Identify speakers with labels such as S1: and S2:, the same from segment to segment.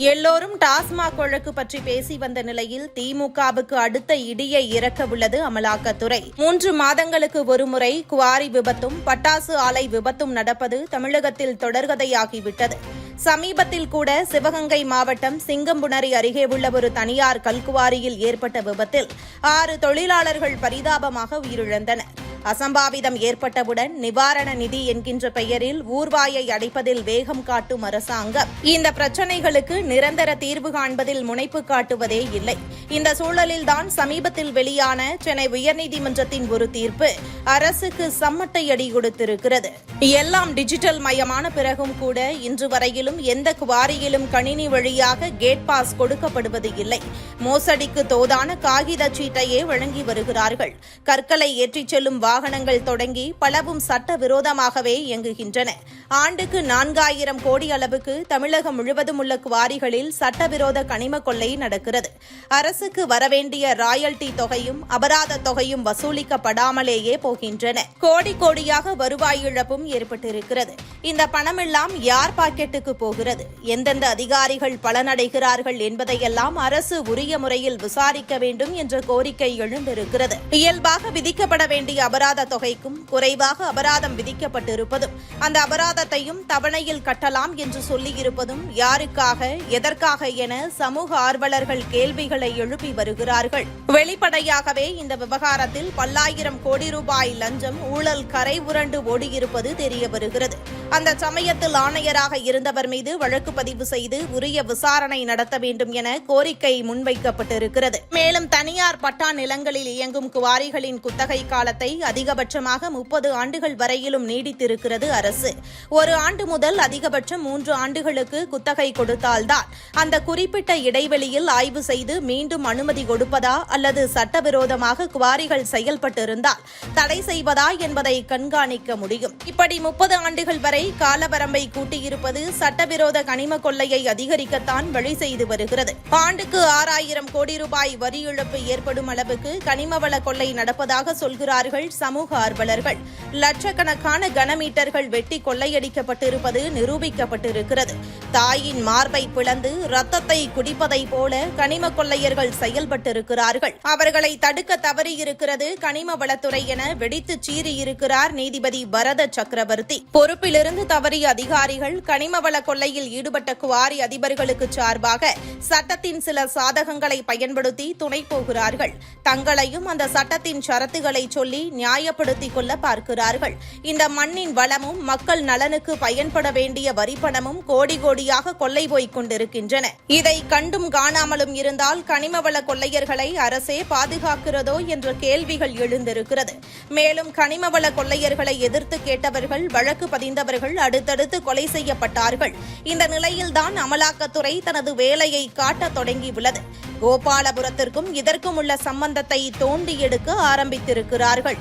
S1: எல்லோரும் டாஸ்மாக் வழக்கு பற்றி பேசி வந்த நிலையில் திமுகவுக்கு அடுத்த இடியை இறக்கவுள்ளது அமலாக்கத்துறை. மூன்று மாதங்களுக்கு ஒருமுறை குவாரி விபத்தும் பட்டாசு ஆலை விபத்தும் நடப்பது தமிழகத்தில் தொடர்கதையாகிவிட்டது. சமீபத்தில் கூட சிவகங்கை மாவட்டம் சிங்கம்புணரி அருகே உள்ள ஒரு தனியார் கல்குவாரியில் ஏற்பட்ட விபத்தில் ஆறு தொழிலாளர்கள் பரிதாபமாக உயிரிழந்தனர். அசம்பாவிதம் ஏற்பட்டவுடன் நிவாரண நிதி என்கின்ற பெயரில் ஊர்வாயை அடைப்பதில் வேகம் காட்டும் அரசாங்கம். இந்த பிரச்சினைகளுக்கு நிரந்தர தீர்வு காண்பதில் முனைப்பு காட்டுவதே இல்லை. இந்த சூழலில்தான் சமீபத்தில் வெளியான சென்னை உயர்நீதிமன்றத்தின் ஒரு தீர்ப்பு அரசுக்கு சம்மட்டை அடி கொடுத்திருக்கிறது. எல்லாம் டிஜிட்டல் மயமான பிறகும் கூட இன்று வரையிலும் எந்த குவாரியிலும் கணினி வழியாக கேட் பாஸ் கொடுக்கப்படுவது இல்லை. மோசடிக்கு தோதான காகித சீட்டையே வழங்கி வருகிறார்கள். கற்களை ஏற்றிச் செல்லும் வாகனங்கள் தொடங்கி பலவும் சட்டவிரோதமாகவே இயங்குகின்றன. ஆண்டுக்கு நான்காயிரம் கோடி அளவுக்கு தமிழகம் முழுவதும் உள்ள குவாரிகளில் சட்டவிரோத கனிம கொள்ளை நடக்கிறது. அரசுக்கு வரவேண்டிய ராயல்டி தொகையும் அபராத தொகையும் வசூலிக்கப்படாமலேயே போகின்றன. கோடி கோடியாக வருவாய் இழப்பும் ஏற்பட்டிருக்கிறது. இந்த பணமெல்லாம் யார் பாக்கெட்டுக்கு போகிறது? எந்தெந்த அதிகாரிகள் பலனடைகிறார்கள் என்பதையெல்லாம் அரசு உரிய முறையில் விசாரிக்க வேண்டும் என்ற கோரிக்கை எழுந்திருக்கிறது. இயல்பாக விதிக்கப்பட வேண்டிய அபராத தொகைக்கும் குறைவாக அபராதம் விதிக்கப்பட்டிருப்பதும் அந்த அபராதத்தையும் தவணையில் கட்டலாம் என்று சொல்லியிருப்பதும் யாருக்காக எதற்காக என சமூக ஆர்வலர்கள் கேள்விகளை எழுப்பி வருகிறார்கள். வெளிப்படையாகவே இந்த விவகாரத்தில் பல்லாயிரம் கோடி ரூபாய் லஞ்சம் ஊழல் கரை உரண்டு ஓடியிருப்பது தெரிய வருகிறது அந்த சமயத்தில் ஆணையராக இருந்தவர் மீது வழக்கு பதிவு செய்து உரிய விசாரணை நடத்த வேண்டும் என கோரிக்கை முன்வைக்கப்பட்டிருக்கிறது. மேலும் தனியார் பட்டா நிலங்களில் இயங்கும் குவாரிகளின் குத்தகை காலத்தை அதிகபட்சமாக முப்பது ஆண்டுகள் வரையிலும் நீடித்திருக்கிறது அரசு. ஒரு ஆண்டு முதல் அதிகபட்சம் மூன்று ஆண்டுகளுக்கு குத்தகை கொடுத்தால்தான். அந்த குறிப்பிட்ட இடைவெளியில் ஆய்வு செய்து மீண்டும் அனுமதி கொடுப்பதா அல்லது சட்டவிரோதமாக குவாரிகள் செயல்பட்டிருந்தால் தடை செய்வதா என்பதை கண்காணிக்க முடியும். இப்படி முப்பது ஆண்டுகள் வரை வரை காலவரம்பை கூட்டியிருப்பது சட்டவிரோத கனிம கொள்ளையை அதிகரிக்கத்தான் வழி செய்து வருகிறது. ஆண்டுக்கு ஆறாயிரம் கோடி ரூபாய் வரி இழப்பு ஏற்படும் அளவுக்கு கனிமவள கொள்ளை நடப்பதாக சொல்கிறார்கள் சமூக ஆர்வலர்கள். லட்சக்கணக்கான கனமீட்டர்கள் வெட்டி கொள்ளையடிக்கப்பட்டிருப்பது நிரூபிக்கப்பட்டிருக்கிறது. தாயின் மார்பை பிளந்து ரத்தத்தை குடிப்பதை போல கனிம கொள்ளையர்கள் செயல்பட்டிருக்கிறார்கள். அவர்களை தடுக்க தவறியிருக்கிறது கனிம வளத்துறை என வெடித்து சீறியிருக்கிறார் நீதிபதி பரத சக்கரவர்த்தி. பொறுப்பிலிருந்து தவறிய அதிகாரிகள் கனிமவள கொள்ளையில் ஈடுபட்ட குவாரி அதிபர்களுக்கு சார்பாக சட்டத்தின் சில சாதகங்களை பயன்படுத்தி துணை போகிறார்கள். தங்களையும் அந்த சட்டத்தின் ஷரத்துகளை சொல்லி நியாயப்படுத்திக் கொள்ள பார்க்கிறார்கள். இந்த மண்ணின் வளமும் மக்கள் நலனுக்கு பயன்பட வேண்டிய வரிப்பணமும் கோடி கோடியாக கொள்ளை போய்க் கொண்டிருக்கின்றன. இதை கண்டும் காணாமலும் இருந்தால் கனிமவள கொள்ளையர்களை அரசே பாதுகாக்கிறதோ என்ற கேள்விகள் எழுந்திருக்கிறது. மேலும் கனிமவள கொள்ளையர்களை எதிர்த்து கேட்டவர்கள் வழக்கு பதிந்தவர்கள் அடுத்தடுத்து கொலை செய்யப்பட்டார்கள். இந்த நிலையில்தான் அமலாக்கத்துறை தனது வேலையை காட்டத் தொடங்கியுள்ளது. கோபாலபுரத்திற்கும் இதற்கும் உள்ள சம்பந்தத்தை தோண்டி எடுக்க ஆரம்பித்திருக்கிறார்கள்.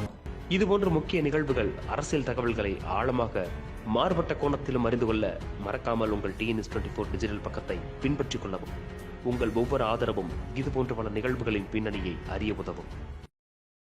S2: இதுபோன்ற முக்கிய நிகழ்வுகள் அரசியல் தகவல்களை ஆழமாக மாறுபட்ட கோணத்திலும் அறிந்து கொள்ள மறக்காமல் உங்கள் டிஎன்எஸ் டுவெண்ட்டி ஃபோர் டிஜிட்டல் பக்கத்தை பின்பற்றிக் கொள்ளவும். உங்கள் ஒவ்வொரு ஆதரவும் இதுபோன்ற பல நிகழ்வுகளின் பின்னணியை அறிய உதவும்.